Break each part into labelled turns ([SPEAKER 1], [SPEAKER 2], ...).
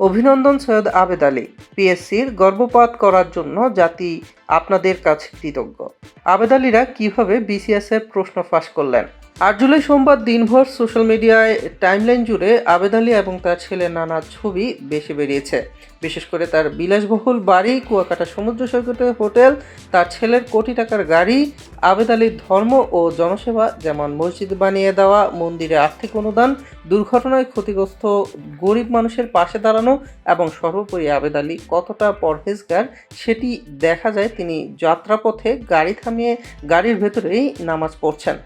[SPEAKER 1] অভিনন্দন সৈয়দ আবেদ আলী, পিএসসির গর্ভপাত করার জন্য জাতি আপনাদের কাছে কৃতজ্ঞ। আবেদ আলীরা কীভাবে বিসিএসের প্রশ্ন ফাঁস করলেন? আট জুলাই সোমবার দিনভর সোশ্যাল মিডিয়ায় টাইমলাইন জুড়ে আবেদ আলী এবং তার ছেলের নানা ছবি বেশি বেরিয়েছে। বিশেষ করে তার বিলাসবহুল বাড়ি, কুয়াকাটা সমুদ্র সৈকতে হোটেল, তার ছেলের কোটি টাকার গাড়ি আবেদ আলীর ধর্ম ও জনসেবা যেমন মসজিদ বানিয়ে দেওয়া, মন্দিরে আর্থিক অনুদান, দুর্ঘটনায় ক্ষতিগ্রস্ত, গরিব মানুষের পাশে দাঁড়ানো এবং সর্বোপরি আবেদ আলী কতটা পরহেজগার সেটি দেখা যায় তিনি যাত্রাপথে গাড়ি থামিয়ে গাড়ির ভেতরেই নামাজ পড়ছেন।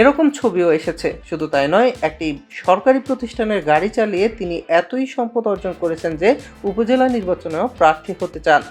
[SPEAKER 1] এরকম ছবিও এসেছে। শুধু তাই নয়, একটি সরকারি প্রতিষ্ঠানের গাড়ি চালিয়ে তিনি এতই সম্পদ অর্জন করেছেন যে উপজেলা নির্বাচনেও প্রার্থী হতে চান।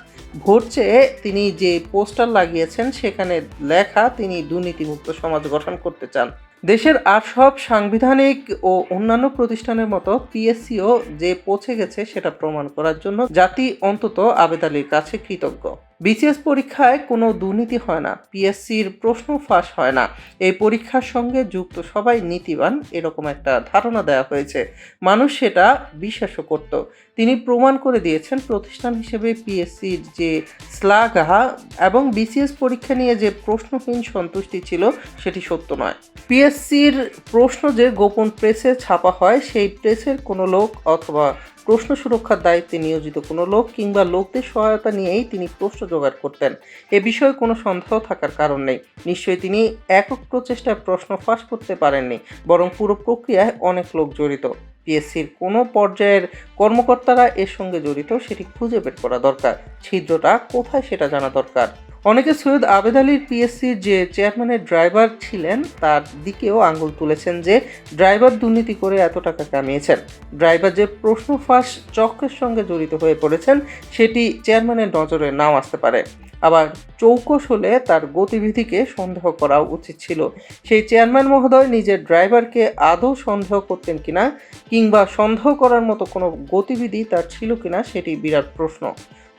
[SPEAKER 1] ভোট চেয়ে তিনি যে পোস্টার লাগিয়েছেন, সেখানে লেখা তিনি দুর্নীতিমুক্ত সমাজ গঠন করতে চান। দেশের আর সব সাংবিধানিক ও অন্যান্য প্রতিষ্ঠানের মতো পিএসসিও যে পৌঁছে গেছে, সেটা প্রমাণ করার জন্য জাতি অন্তত আবেদ আলীর কাছে কৃতজ্ঞ। বিসিএস পরীক্ষায় কোনো দুর্নীতি হয় না, পিএসসির প্রশ্ন ফাঁস হয় না। এই পরীক্ষার সঙ্গে যুক্ত সবাই নীতিবান, এরকম একটা ধারণা দেওয়া হয়েছে। মানুষ সেটা বিশ্বাসও করত। তিনি প্রমাণ করে দিয়েছেন প্রতিষ্ঠান হিসেবে পিএসসির যে শ্লাঘা এবং বিসিএস পরীক্ষা নিয়ে যে প্রশ্নহীন সন্তুষ্টি ছিল, সেটি সত্য নয়। পিএসসির প্রশ্ন যে গোপন প্রেসে ছাপা হয়, সেই প্রেসের কোনো লোক অথবা প্রশ্ন সুরক্ষার দায়িত্বে নিয়োজিত কোনো লোক কিংবা লোকদের সহায়তা নিয়েই তিনি প্রশ্ন জোগাড় করতেন। এ বিষয়ে কোনো সন্দেহ থাকার কারণ নেই। নিশ্চয়ই তিনি একক প্রচেষ্টায় প্রশ্ন ফাঁস করতে পারেননি, বরং পুরো প্রক্রিয়ায় অনেক লোক জড়িত। পিএসসির কোনো পর্যায়ের কর্মকর্তারা এর সঙ্গে জড়িত, সেটি খুঁজে বের করা দরকার। ছিদ্রটা কোথায় সেটা জানা দরকার। অনেকে সৈয়দ আবেদ আলীর পিএসসির যে চেয়ারম্যানের ড্রাইভার ছিলেন, তার দিকেও আঙুল তুলেছেন যে ড্রাইভার দুর্নীতি করে এত টাকা কামিয়েছেন। ড্রাইভার যে প্রশ্ন ফাঁস চক্রের সঙ্গে জড়িত হয়ে পড়েছেন, সেটি চেয়ারম্যানের নজরে নাও আসতে পারে। আবার চৌকস হলে তার গতিবিধিকে সন্দেহ করা উচিত ছিল। সেই চেয়ারম্যান মহোদয় নিজের ড্রাইভারকে আদৌ সন্দেহ করতেন কিনা কিংবা সন্দেহ করার মতো কোনো গতিবিধি তার ছিল কিনা সেটি বিরাট প্রশ্ন।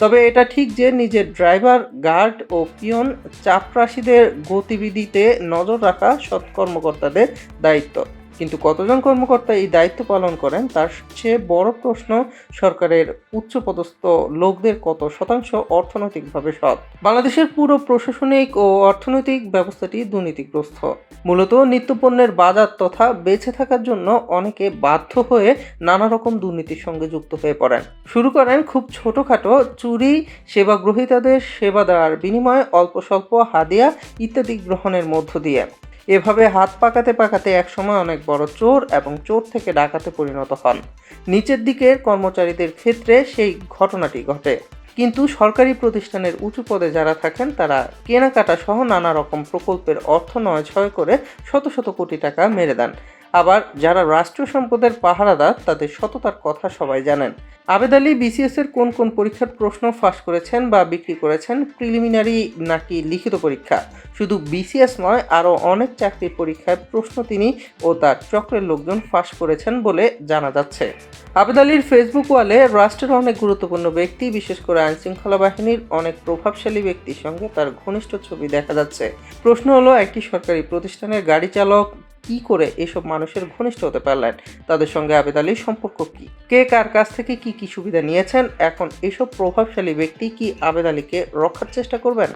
[SPEAKER 1] তবে এটা ঠিক যে নিজের ড্রাইভার, গার্ড ও পিয়ন চাপরাশিদের গতিবিধিতে নজর রাখা সৎ কর্মকর্তাদের দায়িত্ব। কিন্তু কতজন কর্মকর্তা এই দায়িত্ব পালন করেন, তার চেয়ে বড় প্রশ্ন সরকারের উচ্চপদস্থ লোকদের কত শতাংশ অর্থনৈতিকভাবে সৎ? বাংলাদেশের পুরো প্রশাসনিক ও অর্থনৈতিক ব্যবস্থাটি দুর্নীতিগ্রস্ত। মূলত নিত্যপণ্যের বাজার তথা বেঁচে থাকার জন্য অনেকে বাধ্য হয়ে নানা রকম দুর্নীতির সঙ্গে যুক্ত হয়ে পড়েন। শুরু করেন খুব ছোটোখাটো চুরি সেবা গ্রহীতাদের সেবা দেওয়ার বিনিময়ে অল্প স্বল্প হাদিয়া ইত্যাদি গ্রহণের মধ্য দিয়ে। এভাবে হাত পাকাতে পাকাতে একসময় অনেক বড় চোর এবং চোর থেকে ডাকাতে পরিণত হন। নিচের দিকের কর্মচারীদের ক্ষেত্রে সেই ঘটনাটি ঘটে। কিন্তু সরকারি প্রতিষ্ঠানের উঁচু পদে যারা থাকেন, তারা কেনাকাটা সহ নানা রকম প্রকল্পের অর্থ নয় ছয় করে শত শত কোটি টাকা মেরে দেন। আবার যারা রাষ্ট্রীয় সম্পদের পাহারাদার, তাদের সততার কথা সবাই জানেন। আবেদ আলী বিসিএস এর কোন কোন পরীক্ষার প্রশ্ন ফাঁস করেছেন বা বিক্রি করেছেন প্রিলিমিনারি নাকি লিখিত পরীক্ষা? শুধু বিসিএস নয় আরও অনেক চাকরির পরীক্ষায় প্রশ্ন তিনি ও তার চক্রের লোকজন ফাঁস করেছেন বলে জানা যাচ্ছে। আবেদ আলীর ফেসবুক ওয়ালে রাষ্ট্রের অনেক গুরুত্বপূর্ণ ব্যক্তি, বিশেষ করে আইনশৃঙ্খলা বাহিনীর অনেক প্রভাবশালী ব্যক্তির সঙ্গে তার ঘনিষ্ঠ ছবি দেখা যাচ্ছে। প্রশ্ন হলো, একটি সরকারি প্রতিষ্ঠানের গাড়ি চালক কি করে এসব মানুষের ঘনিষ্ঠ হতে পারলেন? তাদের সঙ্গে আবেদ আলীর সম্পর্ক কি? কে কার কাছ থেকে কি কি সুবিধা নিয়েছেন? এখন এসব প্রভাবশালী ব্যক্তি কি আবেদ আলীকে রক্ষার চেষ্টা করবেন?